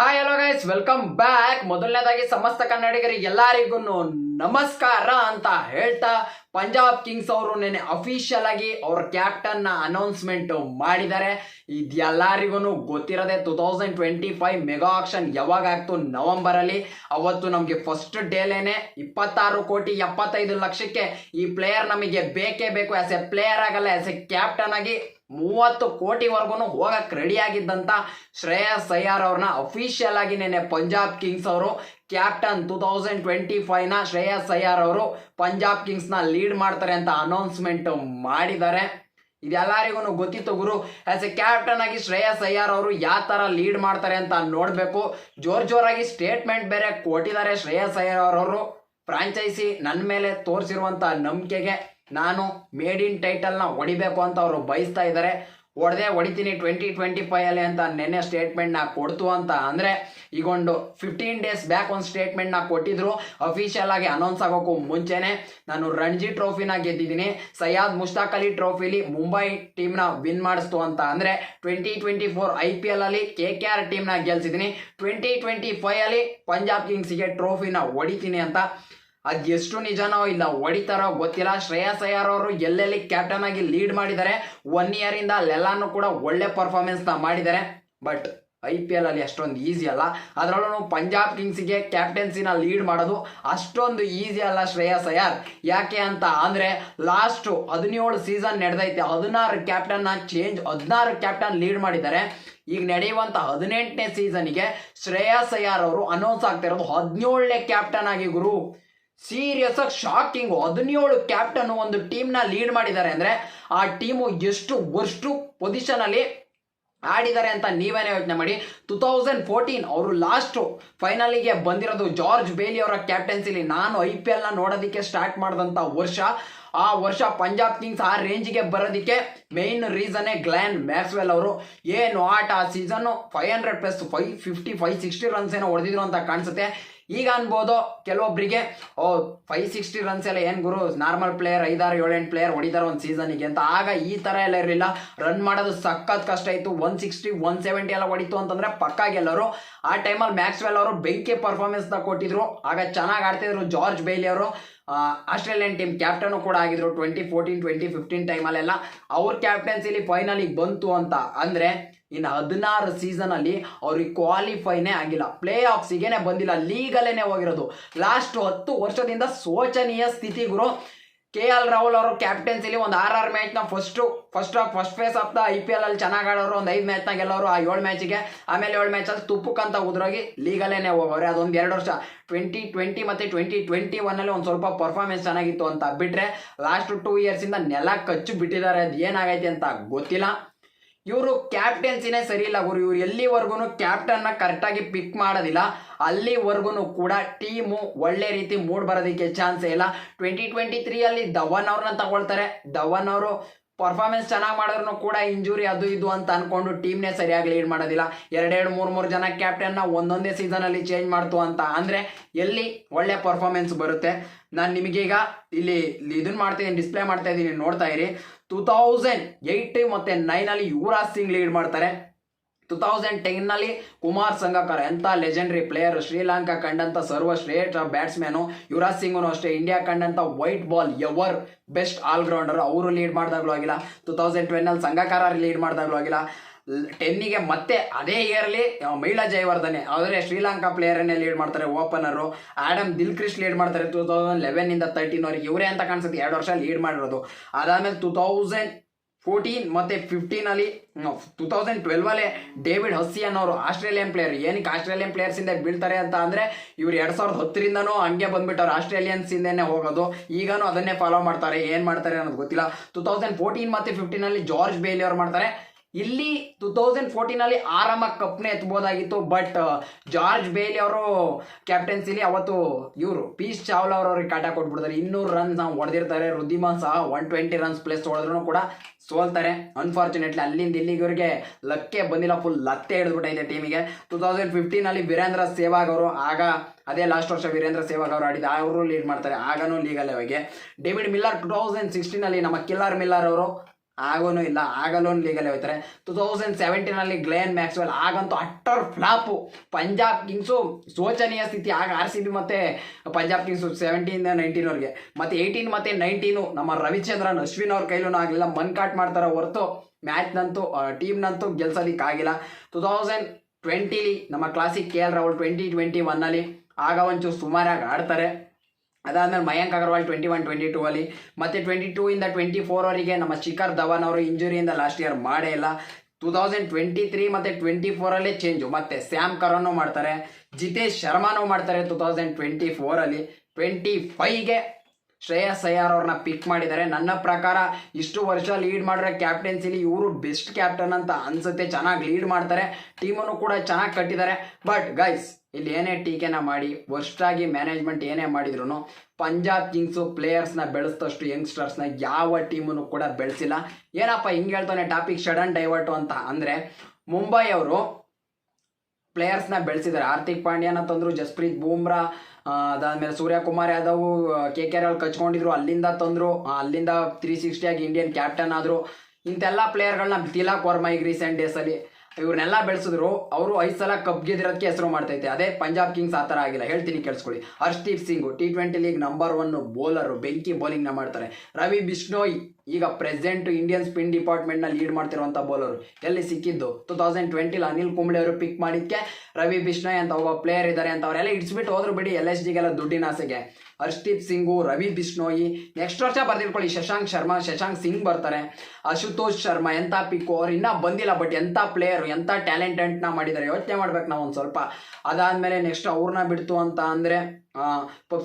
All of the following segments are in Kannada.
Hi hello guys welcome back ಮೊದಲನೇದಾಗಿ ಸಮಸ್ತ ಕನ್ನಡಿಗರಿಗೆ ಎಲ್ಲರಿಗೂ ನಮಸ್ಕಾರ ಅಂತ ಹೇಳ್ತಾ ಪಂಜಾಬ್ ಕಿಂಗ್ಸ್ ಅವರು ನೆನೆ ಅಫಿಷಿಯಲ್ ಆಗಿ ಅವ್ರ ಕ್ಯಾಪ್ಟನ್ನ ಅನೌನ್ಸ್ಮೆಂಟ್ ಮಾಡಿದ್ದಾರೆ. ಇದೆಲ್ಲರಿಗೂ ಗೊತ್ತಿರದೆ two thousand twenty five mega auction ಯಾವಾಗ ಆಗ್ತು ನವೆಂಬರ್ ಅಲ್ಲಿ. ಅವತ್ತು ನಮಗೆ ಫಸ್ಟ್ ಡೇಲೇನೆ ಇಪ್ಪತ್ತಾರು ಕೋಟಿ ಎಪ್ಪತ್ತೈದು ಲಕ್ಷಕ್ಕೆ ಈ ಪ್ಲೇಯರ್ ನಮಗೆ ಬೇಕೇ ಬೇಕು. ಆಸ್ ಎ ಪ್ಲೇಯರ್ ಆಗಲ್ಲ ಆಸ್ ಎ ಕ್ಯಾಪ್ಟನ್ ಆಗಿ ಮೂವತ್ತು ಕೋಟಿವರೆಗೂ ಹೋಗಕ್ಕೆ ರೆಡಿ ಆಗಿದ್ದಂಥ ಶ್ರೇಯಸ್ ಅಯ್ಯರ್ ಅವ್ರನ್ನ ಅಫಿಷಿಯಲ್ ಆಗಿ ನೆನೆ ಪಂಜಾಬ್ ಕಿಂಗ್ಸ್ ಅವರು ಕ್ಯಾಪ್ಟನ್ ಟೂ ತೌಸಂಡ್ ಟ್ವೆಂಟಿ ಫೈವ್ನ ಶ್ರೇಯಸ್ ಅಯ್ಯರ್ ಅವರು ಪಂಜಾಬ್ ಕಿಂಗ್ಸ್ನ ಲೀಡ್ ಮಾಡ್ತಾರೆ ಅಂತ ಅನೌನ್ಸ್ಮೆಂಟ್ ಮಾಡಿದ್ದಾರೆ. ಇದೆಲ್ಲರಿಗೂ ಗೊತ್ತಿತ್ತು ಗುರು ಆಸ್ ಎ ಕ್ಯಾಪ್ಟನ್ ಆಗಿ ಶ್ರೇಯಸ್ ಅಯ್ಯರ್ ಅವರು ಯಾವ ಥರ ಲೀಡ್ ಮಾಡ್ತಾರೆ ಅಂತ ನೋಡಬೇಕು. ಜೋರ್ ಜೋರಾಗಿ ಸ್ಟೇಟ್ಮೆಂಟ್ ಬೇರೆ ಕೊಟ್ಟಿದ್ದಾರೆ ಶ್ರೇಯಸ್ ಅಯ್ಯರ್ ಅವರು. ಫ್ರಾಂಚೈಸಿ ನನ್ನ ಮೇಲೆ ತೋರಿಸಿರುವಂಥ ನಂಬಿಕೆಗೆ. ನಾನು ಮೇಡ್ ಇನ್ ಟೈಟಲ್ನ ಹೊಡಿಬೇಕು ಅಂತ ಅವರು ಬಯಸ್ತಾ ಇದ್ದಾರೆ ಹೊಡೆದೇ ಹೊಡಿತೀನಿ ಟ್ವೆಂಟಿ ಟ್ವೆಂಟಿ ಫೈವಲ್ಲಿ ಅಂತ ನೆನ್ನೆ ಸ್ಟೇಟ್ಮೆಂಟ್ನ ಕೊಡ್ತು ಅಂತ ಅಂದರೆ, ಈಗೊಂದು ಫಿಫ್ಟೀನ್ ಡೇಸ್ ಬ್ಯಾಕ್ ಒಂದು ಸ್ಟೇಟ್ಮೆಂಟ್ನ ಕೊಟ್ಟಿದ್ರು. ಅಫಿಷಿಯಲ್ ಆಗಿ ಅನೌನ್ಸ್ ಆಗೋಕ್ಕೂ ಮುಂಚೆನೇ ನಾನು ರಣಜಿ ಟ್ರೋಫಿನ ಗೆದ್ದಿದ್ದೀನಿ. ಸಯ್ಯಾದ್ ಮುಷ್ತಾಕ್ ಅಲಿ ಟ್ರೋಫಿಲಿ ಮುಂಬೈ ಟೀಮ್ನ ವಿನ್ ಮಾಡಿಸ್ತು ಅಂತ ಅಂದರೆ twenty twenty four I P L ಅಲ್ಲಿ ಕೆ ಕೆ ಆರ್ ಟೀಮ್ನ ಗೆಲ್ಸಿದ್ದೀನಿ. ಟ್ವೆಂಟಿ ಟ್ವೆಂಟಿ ಫೈವ್ ಅಲ್ಲಿ ಪಂಜಾಬ್ ಕಿಂಗ್ಸ್ಗೆ ಟ್ರೋಫಿನ ಹೊಡಿತೀನಿ ಅಂತ ಅದ್ ಎಷ್ಟು ನಿಜನೋ ಇಲ್ಲ. ಹೊಡಿತಾರೋ ಗೊತ್ತಿಲ್ಲ. ಶ್ರೇಯಸ್ ಅಯ್ಯರ್ ಅವರು ಎಲ್ಲೆಲ್ಲಿ ಕ್ಯಾಪ್ಟನ್ ಆಗಿ ಲೀಡ್ ಮಾಡಿದ್ದಾರೆ ಒನ್ ಇಯರ್ ಇಂದ ಅಲ್ಲೆಲ್ಲಾನು ಕೂಡ ಒಳ್ಳೆ ಪರ್ಫಾರ್ಮೆನ್ಸ್ನ ಮಾಡಿದ್ದಾರೆ. ಬಟ್ ಐ ಪಿ ಎಲ್ ಅಲ್ಲಿ ಅಷ್ಟೊಂದು ಈಸಿ ಅಲ್ಲ. ಅದರಲ್ಲೂ ಪಂಜಾಬ್ ಕಿಂಗ್ಸ್ಗೆ ಕ್ಯಾಪ್ಟನ್ಸಿನ ಲೀಡ್ ಮಾಡೋದು ಅಷ್ಟೊಂದು ಈಸಿ ಅಲ್ಲ ಶ್ರೇಯಸ್ ಅಯ್ಯರ್. ಯಾಕೆ ಅಂತ ಅಂದ್ರೆ ಲಾಸ್ಟ್ ಹದಿನೇಳು ಸೀಸನ್ ನಡೆದೈತೆ. ಹದಿನಾರು ಕ್ಯಾಪ್ಟನ್ನ ಚೇಂಜ್ ಹದಿನಾರು ಕ್ಯಾಪ್ಟನ್ ಲೀಡ್ ಮಾಡಿದ್ದಾರೆ. ಈಗ ನಡೆಯುವಂತ ಹದಿನೆಂಟನೇ ಸೀಸನ್ಗೆ ಶ್ರೇಯಸ್ ಅಯ್ಯರ್ ಅವರು ಅನೌನ್ಸ್ ಆಗ್ತಾ ಇರೋದು ಹದಿನೇಳನೇ ಕ್ಯಾಪ್ಟನ್ ಆಗಿ ಗುರು. ಸೀರಿಯಸ್ ಆಗಿ ಶಾಕಿಂಗ್ ಹದಿನೇಳು ಕ್ಯಾಪ್ಟನ್ ಒಂದು ಟೀಮ್ನ ಲೀಡ್ ಮಾಡಿದ್ದಾರೆ ಅಂದ್ರೆ ಆ ಟೀಮು ಎಷ್ಟು ವರ್ಸ್ಟು ಪೊಸಿಷನ್ ಅಲ್ಲಿ ಆಡಿದ್ದಾರೆ ಅಂತ ನೀವೇನೇ ಯೋಚನೆ ಮಾಡಿ. ಟೂ ತೌಸಂಡ್ ಫೋರ್ಟೀನ್ ಅವರು ಲಾಸ್ಟು ಫೈನಲಿಗೆ ಬಂದಿರೋದು ಜಾರ್ಜ್ ಬೇಲಿ ಅವರ ಕ್ಯಾಪ್ಟನ್ಸಿಲಿ ನಾನು ಐ ಪಿ ಎಲ್ನ ನೋಡೋದಕ್ಕೆ ಸ್ಟಾರ್ಟ್ ಮಾಡಿದಂಥ ವರ್ಷ. ಆ ವರ್ಷ ಪಂಜಾಬ್ ಕಿಂಗ್ಸ್ ಆ ರೇಂಜ್ಗೆ ಬರೋದಕ್ಕೆ ಮೇನ್ ರೀಸನ್ ಗ್ಲ್ಯಾನ್ ಮ್ಯಾಕ್ಸ್ವೆಲ್ ಅವರು. ಏನು ಆಟ, ಆ season five hundred plus five fifty five sixty runs ಏನೋ ಹೊಡೆದಿದ್ರು ಅಂತ ಕಾಣಿಸುತ್ತೆ. ಈಗ ಅನ್ಬೋದು ಕೆಲವೊಬ್ಬರಿಗೆ ಓ ಫೈವ್ ಸಿಕ್ಸ್ಟಿ ರನ್ಸ್ ಎಲ್ಲ ಏನು ಗುರು ನಾರ್ಮಲ್ ಪ್ಲೇಯರ್ ಐದಾರು, ಏಳೆಂಟು ಪ್ಲೇಯರ್ ಹೊಡಿತಾರೆ ಒಂದು ಸೀಸನಿಗೆ ಅಂತ. ಆಗ ಈ ಥರ ಎಲ್ಲ ಇರಲಿಲ್ಲ. ರನ್ ಮಾಡೋದು ಸಖತ್ ಕಷ್ಟ ಇತ್ತು. ಒನ್ ಸಿಕ್ಸ್ಟಿ ಒನ್ ಸೆವೆಂಟಿ ಎಲ್ಲ ಹೊಡಿತು ಅಂತಂದರೆ ಪಕ್ಕ ಗೆಲ್ಲರು. ಆ ಟೈಮಲ್ಲಿ ಮ್ಯಾಕ್ಸ್ವೆಲ್ ಅವರು ಬೆಂಕಿ ಪರ್ಫಾರ್ಮೆನ್ಸ್ನ ಕೊಟ್ಟಿದ್ರು. ಆಗ ಚೆನ್ನಾಗಿ ಆಡ್ತಿದ್ರು ಜಾರ್ಜ್ ಬೈಲಿ ಅವರು. ಆಸ್ಟ್ರೇಲಿಯನ್ ಟೀಮ್ ಕ್ಯಾಪ್ಟನು ಕೂಡ ಆಗಿದ್ರು ಟ್ವೆಂಟಿ ಫೋರ್ಟೀನ್ ಟ್ವೆಂಟಿ ಫಿಫ್ಟೀನ್ ಟೈಮಲ್ಲೆಲ್ಲ ಅವ್ರ ಕ್ಯಾಪ್ಟನ್ಸಿಲಿ ಫೈನಲಿಗೆ ಬಂತು ಅಂತ. ಅಂದರೆ ಇನ್ನು ಹದಿನಾರು ಸೀಸನಲ್ಲಿ ಅವ್ರಿಗೆ ಕ್ವಾಲಿಫೈನೇ ಆಗಿಲ್ಲ. ಪ್ಲೇ ಆಫ್ಸಿಗೇನೆ ಬಂದಿಲ್ಲ. ಲೀಗಲ್ಲೇನೆ ಹೋಗಿರೋದು. ಲಾಸ್ಟ್ ಹತ್ತು ವರ್ಷದಿಂದ ಶೋಚನೀಯ ಸ್ಥಿತಿಗುರು ಕೆ ಎಲ್ ರಾಹುಲ್ ಅವರು ಕ್ಯಾಪ್ಟನ್ಸಿಲಿ ಒಂದು R R ಮ್ಯಾಚ್ನ first first half first phase the I P L ಅಲ್ಲಿ ಚೆನ್ನಾಗಿ ಆಡೋರು. ಒಂದು ಐದು ಮ್ಯಾಚ್ನ ಗೆಲ್ಲೋರು ಆ ಏಳು ಮ್ಯಾಚಿಗೆ ಆಮೇಲೆ ಏಳು ಮ್ಯಾಚಲ್ಲಿ ತುಪ್ಪಕ್ಕಂತ ಉದ್ರೋಗಿ ಲೀಗಲ್ಲೇನೆ ಹೋಗೋರೆ. ಅದೊಂದು ಎರಡು ವರ್ಷ. ಟ್ವೆಂಟಿ ಟ್ವೆಂಟಿ ಮತ್ತು ಟ್ವೆಂಟಿ ಟ್ವೆಂಟಿ ಒನ್ನಲ್ಲಿ ಒಂದು ಸ್ವಲ್ಪ ಪರ್ಫಾರ್ಮೆನ್ಸ್ ಚೆನ್ನಾಗಿತ್ತು ಅಂತ ಬಿಟ್ಟರೆ ಲಾಸ್ಟ್ ಟೂ ಇಯರ್ಸಿಂದ ನೆಲ ಕಚ್ಚು ಬಿಟ್ಟಿದ್ದಾರೆ. ಅದು ಏನಾಗೈತೆ ಅಂತ ಗೊತ್ತಿಲ್ಲ. ಇವರು ಕ್ಯಾಪ್ಟನ್ಸಿನೇ ಸರಿ ಇಲ್ಲ ಗುರು. ಇವ್ರು ಎಲ್ಲಿವರೆಗೂ ಕ್ಯಾಪ್ಟನ್ನ ಕರೆಕ್ಟಾಗಿ ಪಿಕ್ ಮಾಡೋದಿಲ್ಲ. ಅಲ್ಲಿವರೆಗೂ ಕೂಡ ಟೀಮು ಒಳ್ಳೆ ರೀತಿ ಮೂಡ್ ಬರೋದಕ್ಕೆ ಚಾನ್ಸ್ ಇಲ್ಲ. ಟ್ವೆಂಟಿ ಟ್ವೆಂಟಿ ತ್ರೀಯಲ್ಲಿ ಧವನ್ ಅವ್ರನ್ನ ತಗೊಳ್ತಾರೆ. ಧವನ್ ಅವರು ಪರ್ಫಾರ್ಮೆನ್ಸ್ ಚೆನ್ನಾಗಿ ಮಾಡಿದ್ರು ಕೂಡ ಇಂಜುರಿ ಅದು ಇದು ಅಂತ ಅನ್ಕೊಂಡು ಟೀಮ್ನೇ ಸರಿಯಾಗಿ ಲೀಡ್ ಮಾಡೋದಿಲ್ಲ. ಎರಡೆರಡು ಮೂರು ಮೂರು ಜನ ಕ್ಯಾಪ್ಟನ್ನ ಒಂದೊಂದೇ ಸೀಸನಲ್ಲಿ ಚೇಂಜ್ ಮಾಡ್ತು ಅಂತ ಅಂದರೆ ಎಲ್ಲಿ ಒಳ್ಳೆ ಪರ್ಫಾರ್ಮೆನ್ಸ್ ಬರುತ್ತೆ. ನಾನು ನಿಮಗೀಗ ಇಲ್ಲಿ ಇದನ್ನ ಮಾಡ್ತಿದ್ದೀನಿ ಡಿಸ್ಪ್ಲೇ ಮಾಡ್ತಾ ಇದ್ದೀನಿ ನೋಡ್ತಾ ಇರಿ. ಟೂ ತೌಸಂಡ್ ಏಯ್ಟ್ ಮತ್ತು ನೈನಲ್ಲಿ ಯುವರಾಜ್ ಸಿಂಗ್ ಲೀಡ್ ಮಾಡ್ತಾರೆ? ಟೂ ತೌಸಂಡ್ ಟೆನ್ನಲ್ಲಿ ಕುಮಾರ್ ಸಂಗಕರ್ ಎಂಥ ಲೆಜೆಂಡರಿ ಪ್ಲೇಯರ್ ಶ್ರೀಲಂಕಾ ಕಂಡಂಥ ಸರ್ವಶ್ರೇಷ್ಠ ಬ್ಯಾಟ್ಸ್ಮನ್ ಯುವರಾಜ್ ಸಿಂಗ್ನು ಅಷ್ಟೇ India ಕಂಡಂಥ white ball ever best allrounder ಅವರು ಲೀಡ್ ಮಾಡಿದಾಗಲೂ ಆಗಿಲ್ಲ. ಟೂ ತೌಸಂಡ್ ಟ್ವೆನ್ನಲ್ಲಿ ಸಂಗಕಾರ ಲೀಡ್ ಮಾಡಿದಾಗಲೂ ಆಗಿಲ್ಲ. ಟೆನ್ನಿಗೆ ಮತ್ತೆ ಅದೇ ಇಯರ್ಲಿ ಮಹಿಳಾ ಜಯವರ್ಧನೆ. ಆದರೆ ಶ್ರೀಲಂಕಾ ಪ್ಲೇಯರನ್ನೇ ಲೀಡ್ ಮಾಡ್ತಾರೆ ಓಪನರು ಆಡಮ್ ದಿಲ್ಕ್ರಿಶ್ ಲೀಡ್ ಮಾಡ್ತಾರೆ ಟೂ ತೌಸಂಡ್ ಲೆವೆನ್ನಿಂದ ತರ್ಟೀನ್ವರೆಗೆ ಇವರೇ ಅಂತ ಕಾಣಿಸುತ್ತೆ, ಎರಡು ವರ್ಷ ಲೀಡ್ ಮಾಡಿರೋದು. ಅದಾದಮೇಲೆ ಟೂ ತೌಸಂಡ್ ಫೋರ್ಟೀನ್ ಮತ್ತು ಫಿಫ್ಟೀನಲ್ಲಿ ಟೂ ತೌಸಂಡ್ ಟ್ವೆಲ್ವಲ್ಲೇ ಡೇವಿಡ್ ಹಸ್ಸಿ ಅನ್ನೋರು ಆಸ್ಟ್ರೇಲಿಯನ್ ಪ್ಲೇಯರ್ ಏನಕ್ಕೆ ಆಸ್ಟ್ರೇಲಿಯನ್ ಪ್ಲೇಯರ್ಸಿಂದ ಬೀಳ್ತಾರೆ ಅಂತ ಅಂದರೆ, ಇವ್ರು ಎರಡು ಸಾವಿರದ ಹತ್ತರಿಂದನೂ ಹಂಗೆ ಬಂದ್ಬಿಟ್ಟವ್ರು ಆಸ್ಟ್ರೇಲಿಯನ್ಸಿಂದನೇ ಹೋಗೋದು. ಈಗನೂ ಅದನ್ನೇ ಫಾಲೋ ಮಾಡ್ತಾರೆ. ಏನು ಮಾಡ್ತಾರೆ ಅನ್ನೋದು ಗೊತ್ತಿಲ್ಲ. ಟೂ ತೌಸಂಡ್ ಫೋರ್ಟೀನ್ ಮತ್ತು ಫಿಫ್ಟೀನಲ್ಲಿ ಜಾರ್ಜ್ ಬೇಲಿ ಅವ್ರು ಮಾಡ್ತಾರೆ. ಇಲ್ಲಿ ಟೂ ತೌಸಂಡ್ ಫೋರ್ಟೀನಲ್ಲಿ ಆರಾಮಾಗಿ ಕಪ್ನೇ ಎತ್ಬೋದಾಗಿತ್ತು ಬಟ್ ಜಾರ್ಜ್ ಬೇಲಿ ಅವರು ಕ್ಯಾಪ್ಟನ್ಸಿಲಿ ಅವತ್ತು ಇವರು ಪೀಸ್ ಚಾವ್ಲಾ ಅವರು ಅವ್ರಿಗೆ ಕಾಟ ಕೊಟ್ಬಿಡ್ತಾರೆ. ಇನ್ನೂರು ರನ್ಸ್ ನಾವು ಹೊಡೆದಿರ್ತಾರೆ. ರುದ್ದಿಮಾನ್ ಸಹ ಒನ್ ಟ್ವೆಂಟಿ ರನ್ಸ್ ಪ್ಲೇಸ್ ಹೊಡೆದ್ರು ಕೂಡ ಸೋಲ್ತಾರೆ. ಅನ್ಫಾರ್ಚುನೇಟ್ಲಿ ಅಲ್ಲಿಂದ ಇಲ್ಲಿಗೆ ಲಕ್ಕೆ ಬಂದಿಲ್ಲ ಫುಲ್ ಲತ್ತೆ ಹಿಡಿದ್ಬಿಟ್ಟೈತೆ ಟೀಮಿಗೆ ಟೂ ತೌಸಂಡ್ ಫಿಫ್ಟೀನಲ್ಲಿ ವೀರೇಂದ್ರ ಸೇವಾಗ್ ಅವರು, ಆಗ ಅದೇ ಲಾಸ್ಟ್ ವರ್ಷ ವೀರೇಂದ್ರ ಸೇವಾಗ್ ಅವರು ಆಡಿದ, ಅವರು ಲೀಡ್ ಮಾಡ್ತಾರೆ. ಆಗನೂ ಲೀಗಲ್ಲೇ ಹೋಗಿ. ಡೇವಿಡ್ ಮಿಲ್ಲರ್ ಟೂ ತೌಸಂಡ್ ಸಿಕ್ಸ್ಟೀನಲ್ಲಿ ನಮ್ಮ ಕಿಲ್ಲರ್ ಮಿಲ್ಲರ್ ಅವರು ಆಗೋನು ಇಲ್ಲ ಆಗಲೋನ್ ಲೀಗಲ್ಲಿ ಹೋಯ್ತಾರೆ. ಟೂ ತೌಸಂಡ್ ಸೆವೆಂಟೀನಲ್ಲಿ ಗ್ಲೇನ್ ಮ್ಯಾಕ್ಸ್ವೆಲ್ ಆಗಂತೂ ಅಟ್ಟರ್ ಫ್ಲಾಪು ಪಂಜಾಬ್ ಕಿಂಗ್ಸು ಶೋಚನೀಯ ಸ್ಥಿತಿ ಆಗ ಆರ್ ಸಿ ಬಿ ಮತ್ತು ಪಂಜಾಬ್ ಕಿಂಗ್ಸು ಸೆವೆಂಟೀನ್ ನೈನ್ಟೀನ್ವರೆಗೆ ಮತ್ತು ಏಯ್ಟೀನ್ ಮತ್ತು ನೈನ್ಟೀನು ನಮ್ಮ ರವಿಚಂದ್ರನ್, ಅಶ್ವಿನ್ ಅವ್ರ ಕೈಲೂ ಆಗಲಿಲ್ಲ ಮನ್ಕಾಟ್ ಮಾಡ್ತಾರೆ ಹೊರತು ಮ್ಯಾಚ್ನಂತೂ ಟೀಮ್ನಂತೂ ಗೆಲ್ಸೋದಕ್ಕಾಗಿಲ್ಲ ಟೂ ತೌಸಂಡ್ ಟ್ವೆಂಟಿಲಿ ನಮ್ಮ classic K L Rahul twenty twenty ಒನ್ನಲ್ಲಿ ಆಗ ಒಂಚೂರು ಸುಮಾರಾಗಿ ಆಡ್ತಾರೆ. ಅದಾದ್ಮೇಲೆ Mayank Agarwal twenty one twenty two ಅಲ್ಲಿ, ಮತ್ತೆ ಟ್ವೆಂಟಿ ಟೂ ಇಂದ ಟ್ವೆಂಟಿ ಫೋರ್ ಅವರಿಗೆ ನಮ್ಮ ಶಿಖರ್ ಧವನ್ ಅವರು ಇಂಜುರಿಯಿಂದ ಲಾಸ್ಟ್ ಇಯರ್ ಮಾಡೇ ಇಲ್ಲ. ಟೂ ತೌಸಂಡ್ ಟ್ವೆಂಟಿ ತ್ರೀ ಮತ್ತು ಟ್ವೆಂಟಿ ಫೋರಲ್ಲೇ ಚೇಂಜು ಮತ್ತೆ ಸ್ಯಾಮ್ ಕರನ್ನು ಮಾಡ್ತಾರೆ ಜಿತೇಶ್ ಶರ್ಮಾನು ಮಾಡ್ತಾರೆ ಟೂ ತೌಸಂಡ್ ಟ್ವೆಂಟಿ ಫೋರಲ್ಲಿ ಟ್ವೆಂಟಿ ಫೈವ್ಗೆ ಶ್ರೇಯಸ್ ಅಯ್ಯರ್ ಅವ್ರನ್ನ ಪಿಕ್ ಮಾಡಿದ್ದಾರೆ. ನನ್ನ ಪ್ರಕಾರ ಇಷ್ಟು ವರ್ಷ ಲೀಡ್ ಮಾಡಿರೋ ಕ್ಯಾಪ್ಟನ್ಸಿಲಿ ಇವರು ಬೆಸ್ಟ್ ಕ್ಯಾಪ್ಟನ್ ಅಂತ ಅನ್ಸುತ್ತೆ. ಚೆನ್ನಾಗಿ ಲೀಡ್ ಮಾಡ್ತಾರೆ. ಟೀಮನ್ನು ಕೂಡ ಚೆನ್ನಾಗಿ ಕಟ್ಟಿದ್ದಾರೆ. ಬಟ್ ಗೈಸ್ ಇಲ್ಲಿ ಏನೇ ಟೀಕೆನ ಮಾಡಿ, ವರ್ಷಾಗಿ ಮ್ಯಾನೇಜ್ಮೆಂಟ್ ಏನೇ ಮಾಡಿದ್ರು ಪಂಜಾಬ್ ಕಿಂಗ್ಸು ಪ್ಲೇಯರ್ಸ್ನ ಬೆಳೆಸಿದಷ್ಟು ಯಂಗ್ಸ್ಟರ್ಸ್ನ ಯಾವ ಟೀಮನ್ನು ಕೂಡ ಬೆಳೆಸಿಲ್ಲ. ಏನಪ್ಪ ಹಿಂಗೆ ಹೇಳ್ತಾನೆ ಟಾಪಿಕ್ ಶಡನ್ ಡೈವರ್ಟು ಅಂತ ಅಂದರೆ ಮುಂಬೈ ಅವರು ಪ್ಲೇಯರ್ಸ್ನ ಬೆಳೆಸಿದ್ದಾರೆ. ಹಾರ್ದಿಕ್ ಪಾಂಡ್ಯನ ತಂದರು, ಜಸ್ಪ್ರೀತ್ ಬೂಮ್ರಾ ಅದಾದಮೇಲೆ Suryakumar Yadav K K R ಕಚ್ಕೊಂಡಿದ್ರು, ಅಲ್ಲಿಂದ ತಂದರು ಅಲ್ಲಿಂದ ತ್ರೀ ಸಿಕ್ಸ್ಟಿಯಾಗಿ ಇಂಡಿಯನ್ ಕ್ಯಾಪ್ಟನ್ ಆದರು. ಇಂಥೆಲ್ಲ ಪ್ಲೇಯರ್ಗಳನ್ನ ತಿಲಕ್ ವರ್ಮಾ ಈಗ ರೀಸೆಂಟ್ ಡೇಸಲ್ಲಿ ಇವ್ರನ್ನೆಲ್ಲ ಬೆಳೆಸಿದ್ರು, ಅವರು ಐದು ಸಲ ಕಪ್ ಗೆದ್ದಿರೋದಕ್ಕೆ ಹೆಸರು ಮಾಡ್ತೈತೆ. ಅದೇ ಪಂಜಾಬ್ ಕಿಂಗ್ಸ್ ಆ ಥರ ಆಗಿಲ್ಲ. ಹೇಳ್ತೀನಿ ಕೇಳಿಸ್ಕೊಳ್ಳಿ. Harshdeep Singh T twenty league number one bowler ಬೆಂಕಿ ಬೌಲಿಂಗ್ನ ಮಾಡ್ತಾರೆ. ರವಿ ಬಿಷ್ಣೋಯ್ ಈಗ ಪ್ರೆಸೆಂಟ್ ಇಂಡಿಯನ್ ಸ್ಪಿನ್ ಡಿಪಾರ್ಟ್ಮೆಂಟ್ನ ಲೀಡ್ ಮಾಡ್ತಿರುವಂಥ ಬೌಲರು ಎಲ್ಲಿ ಸಿಕ್ಕಿದ್ದು? ಟೂ ತೌಸಂಡ್ ಟ್ವೆಂಟಿಲಿ ಅನಿಲ್ ಕುಂಬ್ಳೆ ಅವರು ಪಿಕ್ ಮಾಡಿದ್ಕೆ. ರವಿ ಬಿಷ್ಣೋಯ್ ಅಂತ ಒಬ್ಬ ಪ್ಲೇಯರ್ ಇದ್ದಾರೆ ಅಂತ ಅವರೆಲ್ಲ ಇಡ್ಸ್ಬಿಟ್ಟು ಹೋದ್ರು ಬಿಡಿ ಎಲ್ ಎಸ್ ಜಿಗೆಲ್ಲ ದುಡ್ಡಿನ ಆಸೆಗೆ. ಹರ್ಷ್ದೀಪ್ ಸಿಂಗು, ರವಿ ಬಿಷ್ಣೋಯಿ. ನೆಕ್ಸ್ಟ್ ವರ್ಷ ಬರ್ದಿಟ್ಕೊಳ್ಳಿ ಶಶಾಂಕ್ ಶರ್ಮಾ, ಶಶಾಂಕ್ ಸಿಂಗ್ ಬರ್ತಾರೆ. ಅಶುತೋಷ್ ಶರ್ಮಾ ಎಂಥ ಪಿಕ್ಕು ಅವ್ರು ಇನ್ನೂ ಬಂದಿಲ್ಲ ಬಟ್ ಎಂಥ ಪ್ಲೇಯರು ಎಂಥ ಟ್ಯಾಲೆಂಟೆಂಟ್ನ ಮಾಡಿದ್ದಾರೆ ಯೋಚನೆ ಮಾಡ್ಬೇಕು ನಾವು ಒಂದು ಸ್ವಲ್ಪ. ಅದಾದಮೇಲೆ ನೆಕ್ಸ್ಟ್ ಅವ್ರನ್ನ ಬಿಡ್ತು ಅಂತ ಅಂದರೆ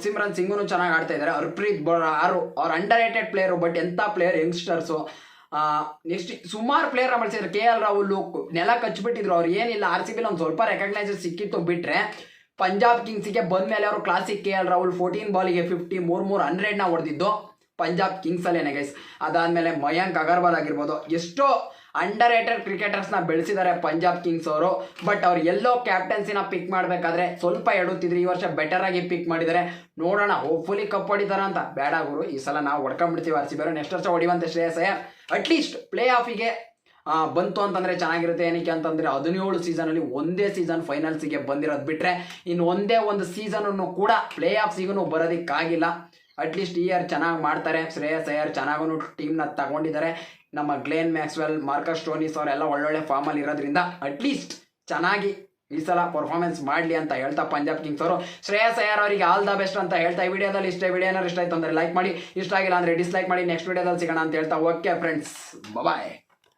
ಸಿಮ್ರನ್ ಸಿಂಗೂ ಚೆನ್ನಾಗಿ ಆಡ್ತಾ ಇದ್ದಾರೆ ಹರ್ಪ್ರೀತ್ ಬೌರ್ ಆರು ಅವ್ರ ಅಂಡರ್ ರೇಟೆಡ್ ಪ್ಲೇಯರು ಬಟ್ ಎಂಥ ಪ್ಲೇಯರ್ ಯಂಗ್ಸ್ಟರ್ಸು ನೆಕ್ಸ್ಟ್ ಸುಮಾರು ಪ್ಲೇಯರ್ ಬಳಸಿದ್ರು ಕೆ ಎಲ್ ರಾಹುಲ್ ನೆಲ ಕಚ್ಬಿಟ್ಟಿದ್ರು ಅವ್ರು. ಏನಿಲ್ಲ ಆರ್ ಸಿ ಬಿಲ್ ಒಂದು ಸ್ವಲ್ಪ ರೆಕಗ್ನೈಸರ್ ಸಿಕ್ಕಿತ್ತು ಬಿಟ್ಟರೆ ಪಂಜಾಬ್ ಕಿಂಗ್ಸಿಗೆ ಬಂದ್ಮೇಲೆ ಅವರು classic K L Rahul fourteen ಬಾಲಿಗೆ fifty ಮೂರು ಮೂರು ಹಂಡ್ರೆಡ್ನ ಹೊಡೆದಿದ್ದು ಪಂಜಾಬ್ ಕಿಂಗ್ಸಲ್ಲೇನೆ ಗೈಸ್ ಅದಾದಮೇಲೆ ಮಯಾಂಕ್ ಅಗರ್ವಾಲ್ ಆಗಿರ್ಬೋದು. ಎಷ್ಟೋ ಅಂಡರ್ ರೇಟೆಡ್ ಕ್ರಿಕೆಟರ್ಸ್ನ ಬೆಳೆಸಿದ್ದಾರೆ ಪಂಜಾಬ್ ಕಿಂಗ್ಸ್ ಅವರು. ಬಟ್ ಅವ್ರು ಎಲ್ಲೋ ಕ್ಯಾಪ್ಟನ್ಸಿನ ಪಿಕ್ ಮಾಡಬೇಕಾದ್ರೆ ಸ್ವಲ್ಪ ಎಡುತ್ತಿದ್ರು ಈ ವರ್ಷ ಬೆಟರ್ ಆಗಿ ಪಿಕ್ ಮಾಡಿದ್ದಾರೆ. ನೋಡೋಣ ಹೋಪ್ಫುಲಿ ಕಪ್ ಹೊಡಿತಾರ ಅಂತ. ಬೇಡ ಗುರು, ಈ ಸಲ ನಾವು ಹೊಡ್ಕೊಂಡ್ಬಿಡ್ತೀವಿ ಆರ್ ಸಿ ಬೇರೆ ನೆಕ್ಸ್ಟ್ ವರ್ಷ Shreyas Iyer. At least play ಆಫಿಗೆ ಬಂತು ಅಂತಂದ್ರೆ ಚೆನ್ನಾಗಿರುತ್ತೆ ಏನಕ್ಕೆ ಅಂತಂದ್ರೆ ಹದಿನೇಳು ಸೀಸನಲ್ಲಿ ಒಂದೇ ಸೀಸನ್ ಫೈನಲ್ಸಿಗೆ ಬಂದಿರೋದು ಬಿಟ್ರೆ ಇನ್ನು ಒಂದೇ ಒಂದು ಸೀಸನನ್ನು ಕೂಡ ಪ್ಲೇ ಆಫ್ ಸಿಗೂ ಬರೋದಕ್ಕಾಗಿಲ್ಲ ಅಟ್ಲೀಸ್ಟ್ ಈ ಇಯರ್ ಚೆನ್ನಾಗಿ ಮಾಡ್ತಾರೆ. ಶ್ರೇಯಸ್ ಅಯ್ಯರ್ ಚೆನ್ನಾಗೂ ಟೀಮ್ನ ತಗೊಂಡಿದ್ದಾರೆ. ನಮ್ಮ ಗ್ಲೇನ್ ಮ್ಯಾಕ್ಸ್ವೆಲ್, ಮಾರ್ಕಸ್ ಸ್ಟೋನಿಸ್ ಅವರೆಲ್ಲ ಒಳ್ಳೊಳ್ಳೆ ಫಾರ್ಮಲ್ಲಿ ಇರೋದ್ರಿಂದ ಅಟ್ಲೀಸ್ಟ್ ಚೆನ್ನಾಗಿ ಈ ಸಲ ಪರ್ಫಾರ್ಮೆನ್ಸ್ ಮಾಡಲಿ ಅಂತ ಹೇಳ್ತಾ ಪಂಜಾಬ್ ಕಿಂಗ್ಸ್ ಅವರು. ಶ್ರೇಯಸ್ ಅಯ್ಯರ್ ಅವರಿಗೆ ಆಲ್ ದ ಬೆಸ್ಟ್ ಅಂತ ಹೇಳ್ತಾ ಈ ವಿಡಿಯೋದಲ್ಲಿ ಇಷ್ಟ. ವಿಡಿಯೋ ಇಷ್ಟ ಆಯ್ತು ಅಂದರೆ ಲೈಕ್ ಮಾಡಿ. ಇಷ್ಟ ಆಗಿಲ್ಲ ಅಂದರೆ ಡಿಸ್ಲೈಕ್ ಮಾಡಿ. ನೆಕ್ಸ್ಟ್ ವಿಡಿಯೋದಲ್ಲಿ ಸಿಗೋಣ ಅಂತ ಹೇಳ್ತಾ. Okay friends bye